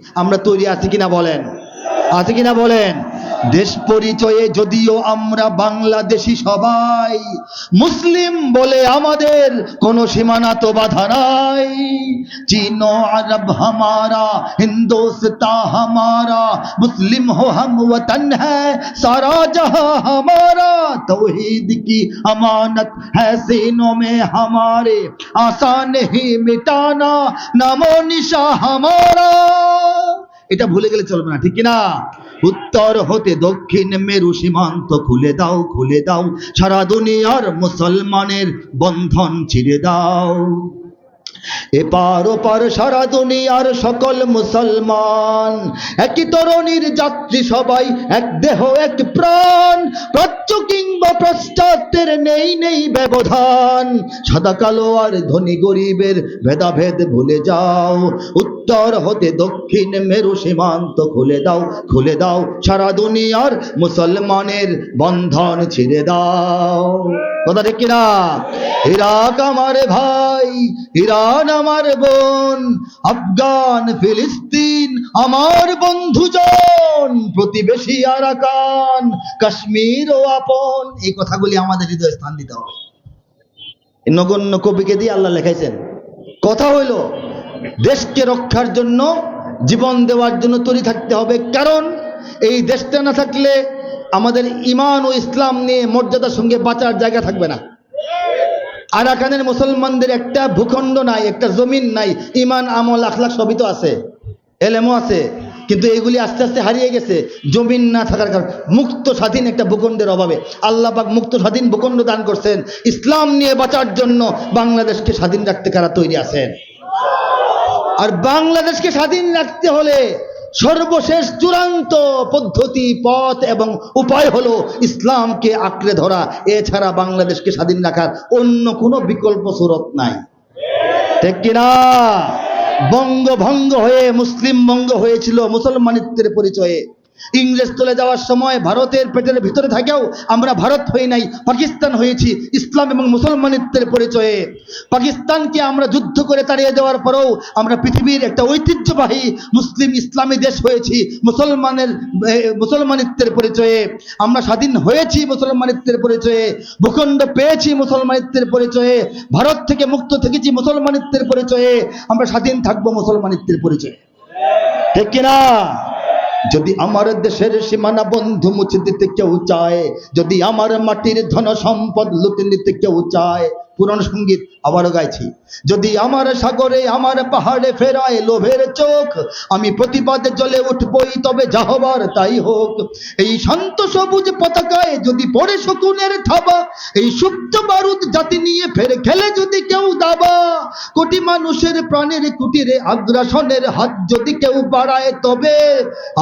আমরা তৈরি আছি কিনা বলেন আছে কিনা বলেন দেশ পরিচয়ে যদিও আমরা বাংলাদেশি সবাই মুসলিম বলে আমাদের কোনো সীমানা তো বাধা নাই চীন আরব হামারা হিন্দুস্তা হামারা মুসলিম हो हम वतन है सारा जहां हमारा तौहीद की अमानत है सीनों में हमारे आसान ही मिटाना नामो निशा हमारा এটা ভুলে গেলে চলবে না, ঠিক না উত্তর হতে দক্ষিণ মেরু সীমান্ত খুলে দাও খুলে দাও, সারা দুনিয়ার মুসলমানের বন্ধন ছিঁড়ে দাও। এপার ওপার সারা দুনিয়ার সকল মুসলমান, একই তরুণীর যাত্রী সবাই, এক দেহ, এক প্রাণ প্রাচ্য কিংবা পশ্চাত্যের নেই নেই ব্যবধান। সাদা কালো আর ধনী গরিবের ভেদাভেদ ভুলে যাও উত্তর হতে দক্ষিণ মেরু সীমান্ত খুলে দাও খুলে দাও, সারা দুনিয়ার মুসলমানের বন্ধন ছিঁড়ে দাও। কথা ঠিক কিনা? ইরাক আমার ভাই, ইরান আমার বোন, আফগান, ফিলিস্তিন আমার বন্ধুজন প্রতিবেশী আরাকান, কাশ্মীর ও আপন। এই কথাগুলি আমাদের হৃদয়ে স্থান দিতে হবে। নগণ্য কবিকে দিয়ে আল্লাহ লেখাইছেন। কথা হইল দেশকে রক্ষার জন্য, জীবন দেওয়ার জন্য তৈরি থাকতে হবে। কারণ, এই দেশটা না থাকলে আমাদের ইমান ও ইসলাম নিয়ে মর্যাদার সঙ্গে বাঁচার জায়গা থাকবে না। আরাকানের মুসলমানদের একটা ভূখণ্ড নাই, একটা জমিন নাই, ইমান, আমল, আখলাখ সবই তো আছে, এলেমও আছে, কিন্তু এগুলি আস্তে আস্তে হারিয়ে গেছে। জমিন না থাকার কারণে, মুক্ত স্বাধীন একটা ভূখণ্ডের অভাবে। পাক মুক্ত স্বাধীন ভূখণ্ড দান করছেন। ইসলাম নিয়ে বাঁচার জন্য বাংলাদেশকে স্বাধীন রাখতে কারা তৈরি আছেন? আর বাংলাদেশকে স্বাধীন রাখতে হলে সর্বশেষ চূড়ান্ত পদ্ধতি, পথ এবং উপায় হলো ইসলামকে আঁকড়ে ধরা। এছাড়া বাংলাদেশকে স্বাধীন রাখার অন্য কোনো বিকল্প সুরত নাই। ঠিক কিনা? বঙ্গভঙ্গ হয়ে মুসলিম বঙ্গ হয়েছিল মুসলমানিত্বের পরিচয়ে। ইংরেজ চলে যাওয়ার সময় ভারতের পেটের ভিতরে থাকেও আমরা ভারত হই নাই, পাকিস্তান হয়েছি, ইসলাম এবং মুসলমানিত্বের পরিচয়ে। পাকিস্তানকে আমরা যুদ্ধ করে তাড়িয়ে দেওয়ার পরেও আমরা পৃথিবীর একটা ঐতিহ্যবাহী মুসলিম ইসলামী দেশ হয়েছি, মুসলমানের মুসলমানিত্বের পরিচয়ে। আমরা স্বাধীন হয়েছি মুসলমানিত্বের পরিচয়ে, ভূখণ্ড পেয়েছি মুসলমানিত্বের পরিচয়ে, ভারত থেকে মুক্ত থেকেছি মুসলমানিত্বের পরিচয়ে, আমরা স্বাধীন থাকব মুসলমানিত্বের পরিচয়ে। ঠিক কিনা? যদি আমার দেশের সীমানা বন্ধু মুছে দিতে কেউ চায়, যদি আমার মাটির ধন সম্পদ লুটে নিতে কেউ চায় পুরনো সংগীত আবারও গাইছি। যদি আমার সাগরে, আমার পাহাড়ে ফেরায় লোভের চোখ, আমি প্রতিবাদে জ্বলে উঠবই, তবে যা হবার তাই হোক। এই শান্ত সবুজ পতাকায় যদি পড়ে শকুনের থাবা, এই সুপ্ত বারুদ জাতি নিয়ে ফের খেলে যদি কেউ দাবা, কোটি মানুষের প্রাণের কুটিরে আগ্রাসনের হাত যদি কেউ বাড়ায়, তবে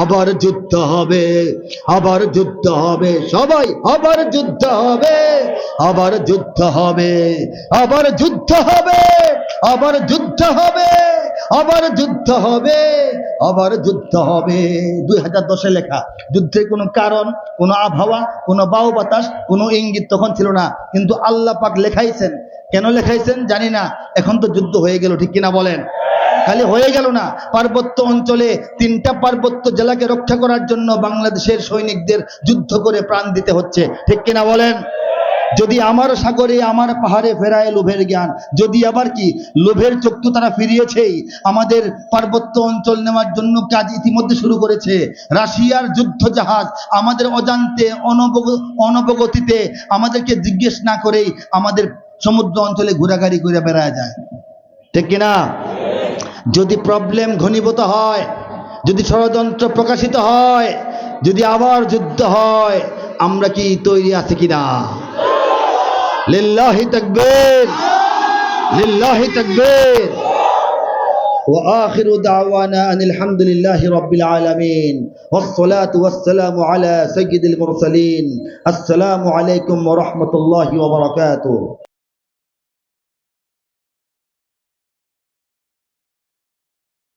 আবার যুদ্ধ হবে, আবার যুদ্ধ হবে, সবাই আবার যুদ্ধ হবে, আবার যুদ্ধ হবে। আবার যুদ্ধ হবে, আবার যুদ্ধ হবে, আবার যুদ্ধ হবে, আবার যুদ্ধ হবে। দুই হাজার দশে লেখা যুদ্ধের কোনো কারণ, কোনো আবহাওয়া, কোনো বায়ু বাতাস, কোনো ইঙ্গিত তখন ছিল না। কিন্তু আল্লাহ পাক লেখাইছেন। কেন লেখাইছেন জানি না। এখন তো যুদ্ধ হয়ে গেল, ঠিক কিনা বলেন? খালি হয়ে গেল না। পার্বত্য অঞ্চলে তিনটা পার্বত্য জেলাকে রক্ষা করার জন্য বাংলাদেশের সৈনিকদের যুদ্ধ করে প্রাণ দিতে হচ্ছে, ঠিক কিনা বলেন? যদি আমার সাগরে, আমার পাহাড়ে ফেরায় লোভের জ্ঞান, যদি আবার কি লোভের চক্ষু তারা ফিরিয়েছেই, আমাদের পার্বত্য অঞ্চল নেওয়ার জন্য কাজ ইতিমধ্যে শুরু করেছে। রাশিয়ার যুদ্ধ জাহাজ আমাদের অজান্তে, অনবগ, অনবগতিতে আমাদেরকে জিজ্ঞেস না করেই আমাদের সমুদ্র অঞ্চলে ঘোরাঘুরি করে বেড়ায় যায়। ঠিক কিনা? যদি প্রবলেম ঘনীভূত হয়, যদি ষড়যন্ত্র প্রকাশিত হয়, যদি আবার যুদ্ধ হয়, আমরা কি তৈরি আছি কিনা? لله تكبير. لله تكبير. وآخر دعوانا أن الحمد لله رب العالمين. والصلاة والسلام على سيد المرسلين. السلام عليكم ورحمة الله وبركاته.